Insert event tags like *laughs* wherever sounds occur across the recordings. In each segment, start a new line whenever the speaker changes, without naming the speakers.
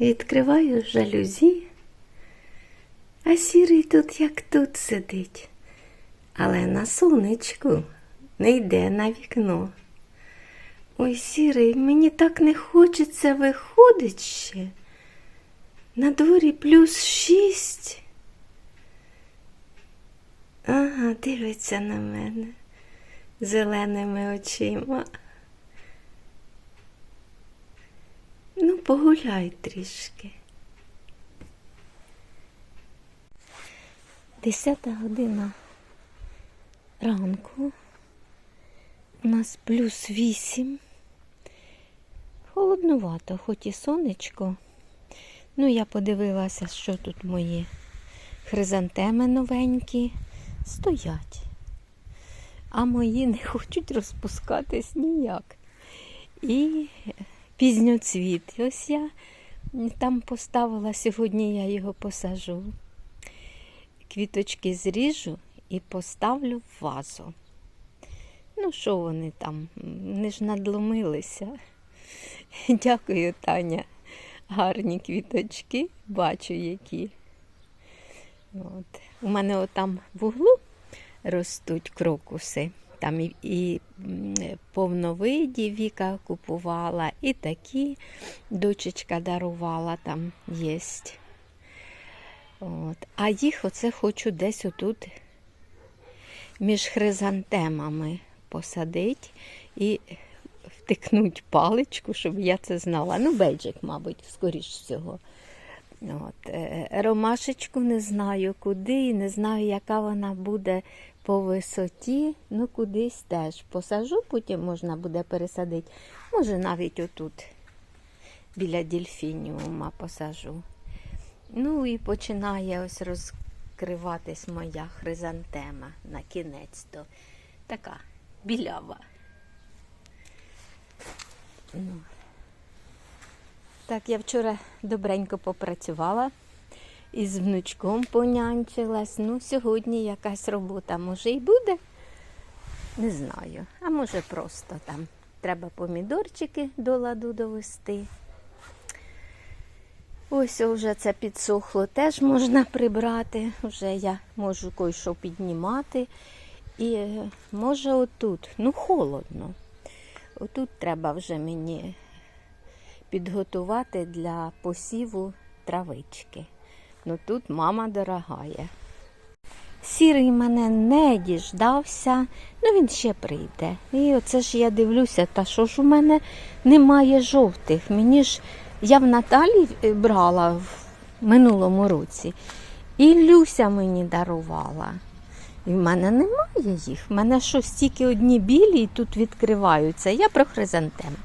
Відкриваю жалюзі, а сірий тут як тут сидить, але на сонечку не йде на вікно. Ой, сірий, мені так не хочеться виходить ще. На дворі плюс шість. Ага, дивиться на мене зеленими очима. Ну, погуляй трішки. Десята година ранку. У нас плюс вісім. Холоднувато, хоч і сонечко. Ну, я подивилася, що тут мої хризантеми новенькі стоять. А мої не *laughs* хочуть розпускатись ніяк. І пізньоцвіт. Ось я там поставила, сьогодні я його посажу. Квіточки зріжу і поставлю в вазу. Ну, що вони там? Вони ж надломилися. *laughs* Дякую, Таня. Гарні квіточки, бачу які. От. У мене отам в углу ростуть крокуси. Там і, і повновиді Віка купувала, і такі дочечка дарувала, там є. От. А їх оце хочу десь отут між хризантемами посадити і втикнуть паличку, щоб я це знала. Ну, бейджик, мабуть, скоріш всього. От. е, Ромашечку не знаю куди, не знаю, яка вона буде по висоті. Ну, кудись теж посажу, потім можна буде пересадити. Може, навіть отут, біля дельфініума посажу. Ну і починає ось розкриватись моя хризантема на кінець то така білява. Ну. Так, я вчора добренько попрацювала із внучком понянчилась. Ну, сьогодні якась робота може і буде. Не знаю. А може просто там треба помідорчики до ладу довести. Ось вже це підсохло, теж можна прибрати. Вже я можу кое-що піднімати. І е, може отут, ну холодно. Отут треба вже мені підготувати для посіву травички. Ну тут мама дорогая. Сірий мене не діждався, ну він ще прийде. І оце ж я дивлюся, та що ж у мене немає жовтих. Мені ж я в Наталі е, брала в минулому році, і Люся мені дарувала. І в мене немає їх. В мене що стільки одні білі і тут відкриваються. Я про хризантеми.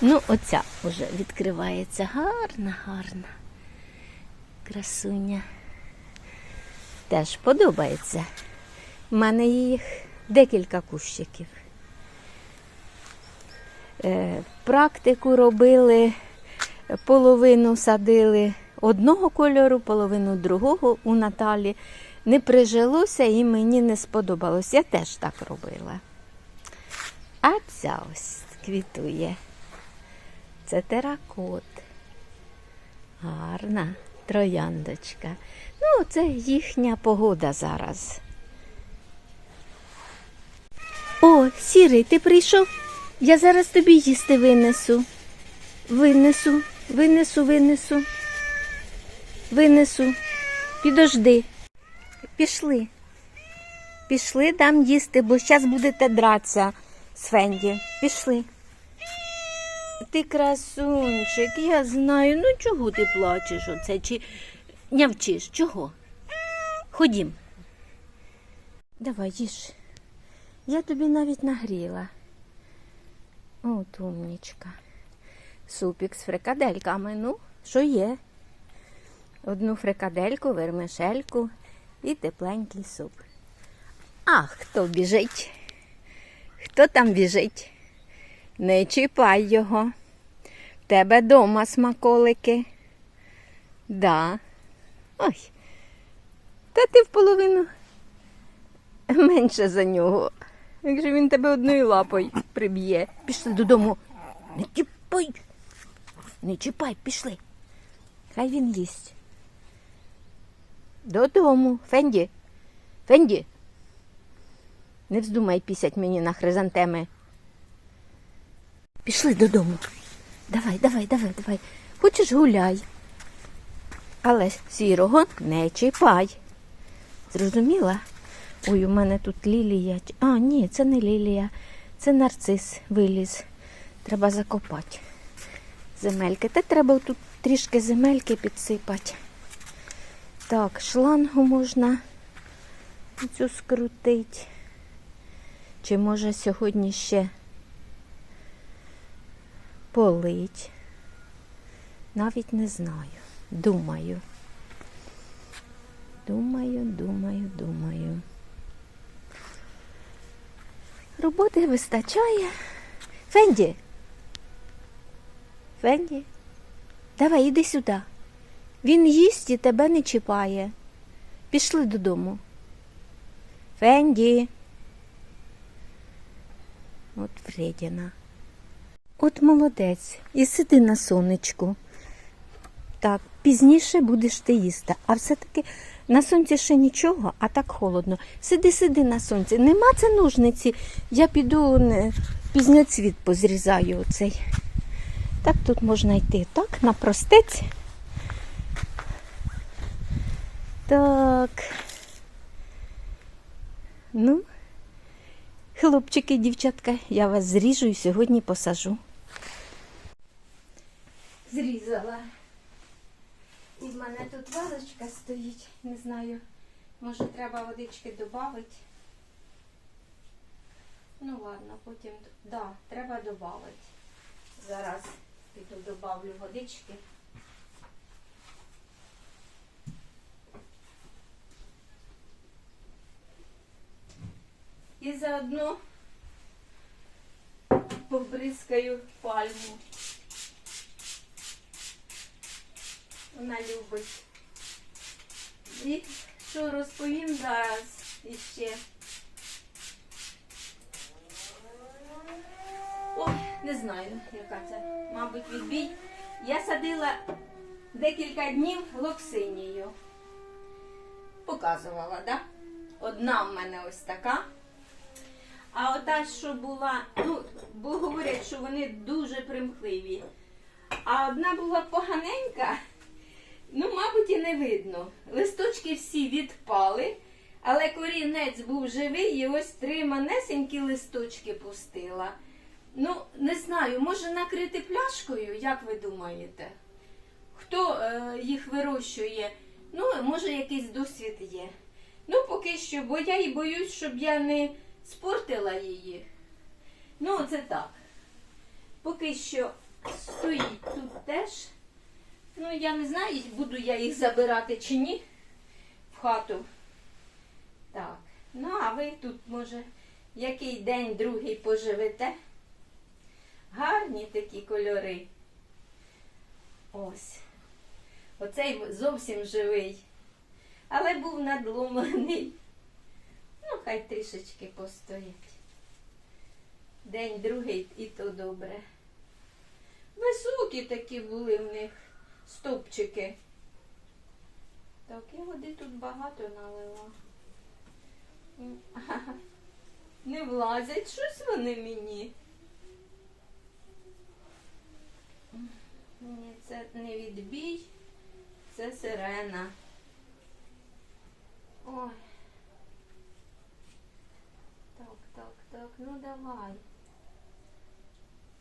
Ну, оця вже відкривається гарна, гарна. Красуня. Теж подобається. У мене їх декілька кущиків. Е, практику робили, половину садили одного кольору, половину другого у Наталі. Не прижилося і мені не сподобалось. Я теж так робила. А ця ось квітує. Це теракот. Гарна трояндочка. Ну, це їхня погода зараз. О, сірий, ти прийшов? Я зараз тобі їсти винесу. Винесу, винесу, винесу. Винесу. Підожди. Пішли. Пішли, дам їсти, бо зараз будете дратися з Фенді. Пішли. Ти красунчик, я знаю. Ну чого ти плачеш оце? Чи нявчиш? Чого? Ходім. Давай, їж. Я тобі навіть нагріла. От умнічка. Супік з фрикадельками. Ну, що є? Одну фрикадельку, вермишельку і тепленький суп. А хто біжить? Хто там біжить? Не чіпай його. Тебе дома смаколики. Да. Ой. Та ти в половину менше за нього. Якщо він тебе одною лапою приб'є. Пішли додому. Не чіпай. Не чіпай, пішли. Хай він їсть. Додому. Фенді. Фенді. Не вздумай пісять мені на хризантеми. Пішли додому. Давай, давай, давай, давай. Хочеш гуляй. Але сірого не чіпай. Зрозуміла? Ой, у мене тут лілія. А, ні, це не лілія. Це нарцис виліз. Треба закопати. Земельки. Та треба тут трішки земельки підсипати. Так, шлангу можна цю скрутити. Чи може сьогодні ще полить? Навіть не знаю. Думаю. Думаю, думаю, думаю. Роботи вистачає. Фенді. Фенді. Давай, іди сюди. Він їсть і тебе не чіпає. Пішли додому. Фенді. От вредіна. От молодець. І сиди на сонечку. Так, пізніше будеш ти їсти. А все-таки на сонці ще нічого, а так холодно. Сиди, сиди на сонці. Нема це ножниці. Я піду пізноцвіт позрізаю оцей. Так тут можна йти. Так, на простець. Так. Ну, хлопчики, дівчатка, я вас зріжу і сьогодні посажу. Зрізала. І в мене тут вазочка стоїть. Не знаю, може треба водички додати. Ну ладно, потім да, треба додати. Зараз піду добавлю водички. І заодно побризкаю пальму. Вона любить. І що розповім зараз іще. Ой, не знаю, яка це, мабуть, відбій. Я садила декілька днів локсинію. Показувала, да? Одна в мене ось така. А ота, що була, ну, бо говорять, що вони дуже примхливі. А одна була поганенька, ну, мабуть, і не видно. Листочки всі відпали, але корінець був живий і ось три манесенькі листочки пустила. Ну, не знаю, може накрити пляшкою, як ви думаєте? Хто е, їх вирощує? Ну, може, якийсь досвід є. Ну, поки що, бо я і боюсь, щоб я не спортила її. Ну, це так. Поки що стоїть тут теж. Ну, я не знаю, буду я їх забирати чи ні в хату. Так. Ну, а ви тут, може, який день другий поживете? Гарні такі кольори. Ось. Оцей зовсім живий. Але був надломлений. Ну, хай трішечки постоїть. День другий і то добре. Високі такі були в них стовпчики. Так, я води тут багато налила. Не влазять щось вони мені. Ні, це не відбій, це сирена. Ой. Так, так, так, ну давай.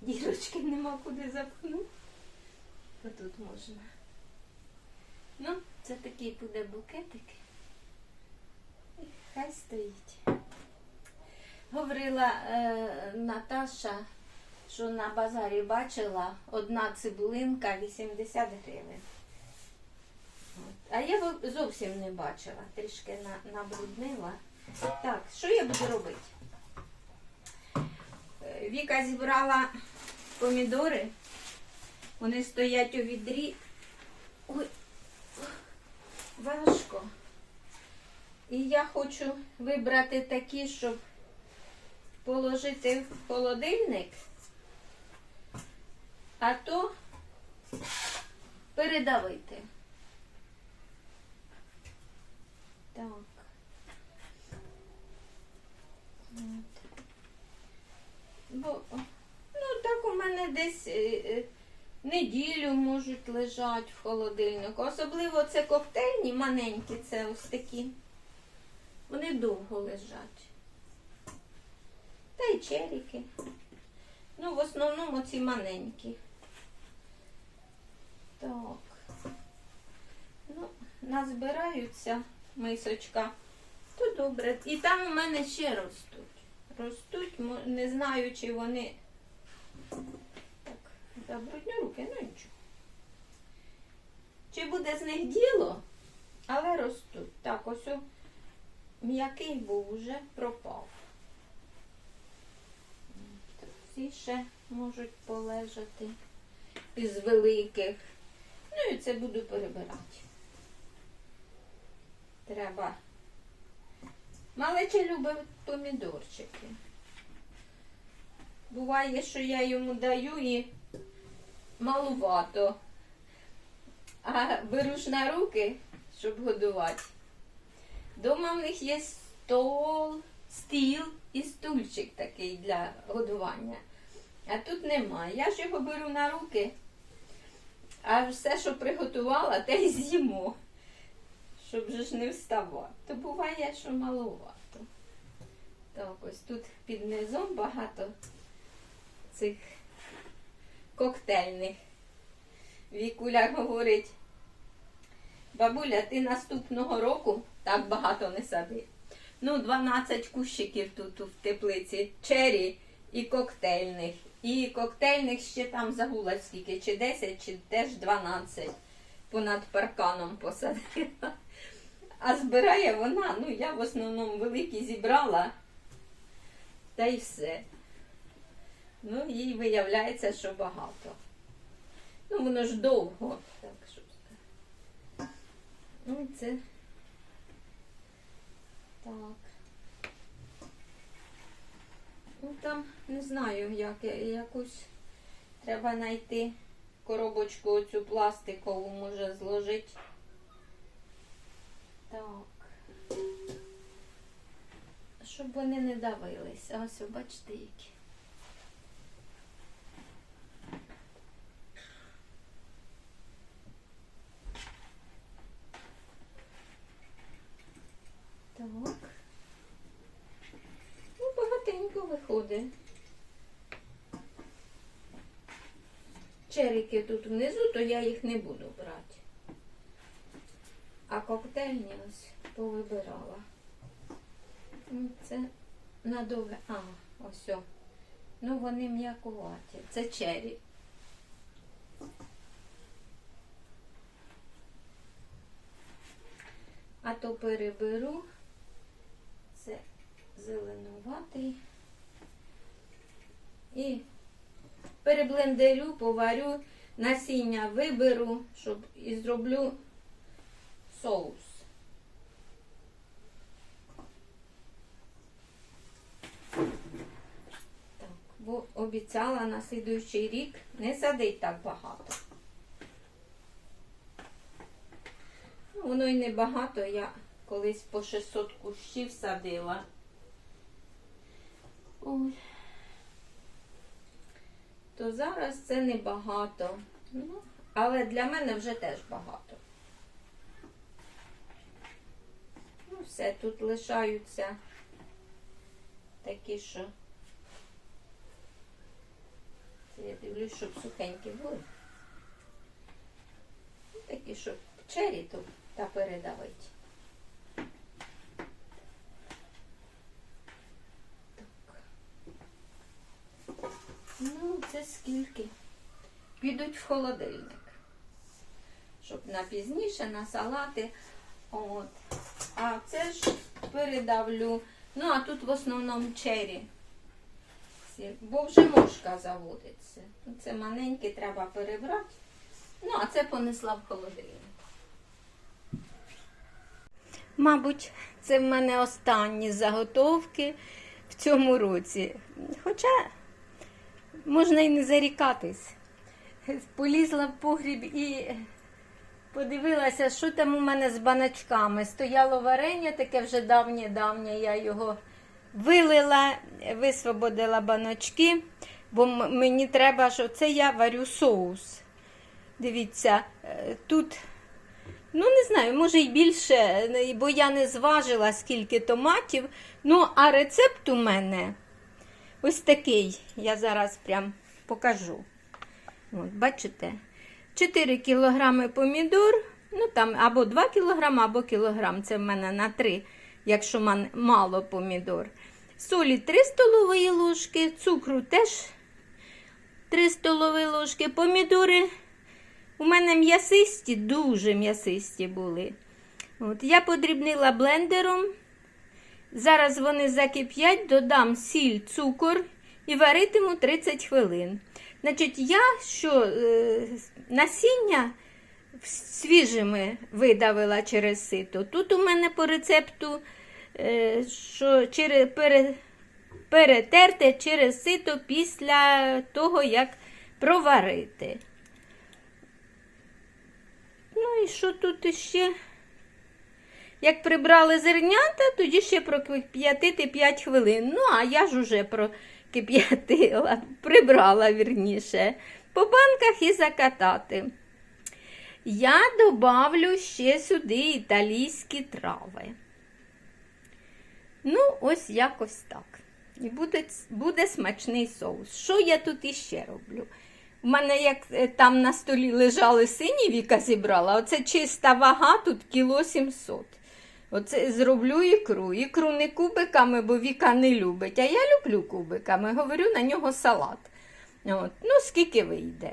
Дірочки нема куди запхнути. То тут можна. Ну, це такий буде букетик. І Хай стоїть. Говорила е, Наташа, що на базарі бачила одна цибулинка 80 гривень. А я зовсім не бачила, трішки на, набруднила. Так, що я буду робити? Е, Віка зібрала помідори. Вони стоять у відрі. Ой, важко. І я хочу вибрати такі, щоб положити в холодильник, а то передавити. Так. От. Бо, ну, так у мене десь е, е, неділю можуть лежати в холодильнику. Особливо це коктейльні маленькі, це ось такі. Вони довго лежать. Та й черіки. Ну, в основному ці маленькі. Так. Ну, назбираються мисочка. То добре. І там у мене ще ростуть. Ростуть, не знаю, чи вони. Так, забрудню руки, ну нічого. Чи буде з них діло, але ростуть. Так, ось м'який був уже пропав. Ці ще можуть полежати із великих. Ну і це буду перебирати. Треба. Малече любить помідорчики. Буває, що я йому даю і малувато. А беру ж на руки, щоб годувати. Дома в них є стол, стіл і стульчик такий для годування. А тут немає. Я ж його беру на руки, а все, що приготувала, те й з'їмо. Щоб же ж не вставати. То буває, що маловато. Так, ось тут під низом багато цих коктейльних. Вікуля говорить, бабуля, ти наступного року так багато не сади. Ну, 12 кущиків тут в теплиці, чері і коктейльних. І коктейльних ще там загула скільки, чи 10, чи теж 12 понад парканом посадила. А збирає вона, ну я в основному великі зібрала, та й все. Ну, їй виявляється, що багато. Ну, воно ж довго. Так, що сказати. Ну, це. Так. Ну, там не знаю, як якусь треба знайти коробочку оцю пластикову, може зложити. Так. Щоб вони не давились. Ось, бачите, які. Так. Ну, багатенько. Черики тут внизу, то я їх не буду брати. А коктейльні ось повибирала. Ну, Це надовге. А, ось. Ну, вони м'якуваті. Це чері. А то переберу. Це зеленуватий. І переблендерю, поварю, насіння виберу, щоб і зроблю соус. Так, бо обіцяла на слідуючий рік не садить так багато. Ну, воно і не багато, я колись по 600 кущів садила. Ой. То зараз це небагато. Ну, але для мене вже теж багато. Ну, все, тут лишаються такі, що. Це я дивлюсь, щоб сухенькі були. Ну, Такі, щоб чері то та передавить. Так. Ну, це скільки? Підуть в холодильник. Щоб на пізніше, на салати. От. А це ж передавлю. Ну, а тут в основному чері. Бо вже мошка заводиться. Це маленьке треба перебрати. Ну, а це понесла в холодильник. Мабуть, це в мене останні заготовки в цьому році. Хоча можна і не зарікатись. Полізла в погріб і Подивилася, що там у мене з баночками. Стояло варення, таке вже давнє-давнє. Я його вилила, висвободила баночки, бо мені треба, що це я варю соус. Дивіться, е, тут, ну не знаю, може й більше, е, бо я не зважила, скільки томатів. Ну, а рецепт у мене ось такий. Я зараз прям покажу. От, бачите? 4 кілограми помідор, ну там або 2 кілограми, або кілограм. Це в мене на 3, якщо мало помідор. Солі 3 столові ложки, цукру теж 3 столові ложки. Помідори у мене м'ясисті, дуже м'ясисті були. От, я подрібнила блендером. Зараз вони закип'ять, додам сіль, цукор і варитиму 30 хвилин. Значить, я що е, насіння свіжими видавила через сито. Тут у мене по рецепту, е, що через, пере, перетерте через сито після того, як проварити. Ну і що тут іще? Як прибрали зернята, тоді ще прокип'ятити 5 хвилин. Ну, а я ж уже прокип'ятила, *laughs* прибрала вірніше, по банках і закатати. Я добавлю ще сюди італійські трави. Ну, ось якось так. І буде, буде смачний соус. Що я тут іще роблю? У мене як е, там на столі лежали сині, Віка зібрала, оце чиста вага, тут кіло 700. Оце зроблю ікру. Ікру не кубиками, бо Віка не любить. А я люблю кубиками. Говорю на нього салат. От. Ну, скільки вийде.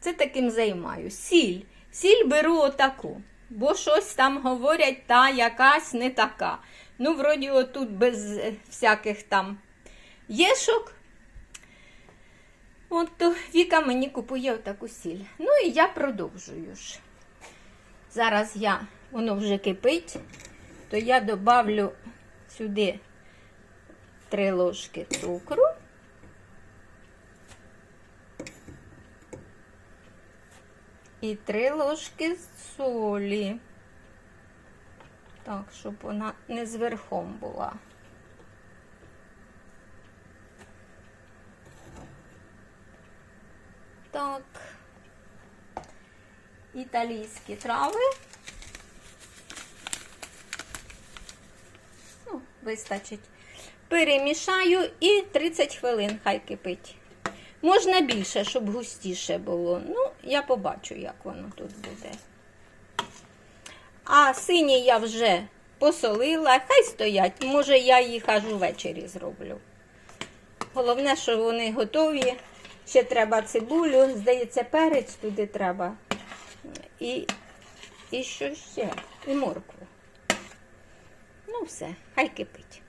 Це таким займаю. Сіль. Сіль беру отаку, бо щось там говорять, та якась не така. Ну, вроді, отут без е, всяких там єшок. От то Віка мені купує отаку сіль. Ну і я продовжую ж. Зараз я, воно вже кипить, то я добавлю сюди 3 ложки цукру. І 3 ложки солі. Так, щоб вона не зверхом була. Так. Італійські трави. Ну, вистачить. Перемішаю і 30 хвилин хай кипить. Можна більше, щоб густіше було. Ну, я побачу, як воно тут буде. А сині я вже посолила, хай стоять. Може, я їх аж увечері зроблю. Головне, що вони готові. Ще треба цибулю, здається, перець туди треба. І, і що ще? І моркву. Ну, все, хай кипить.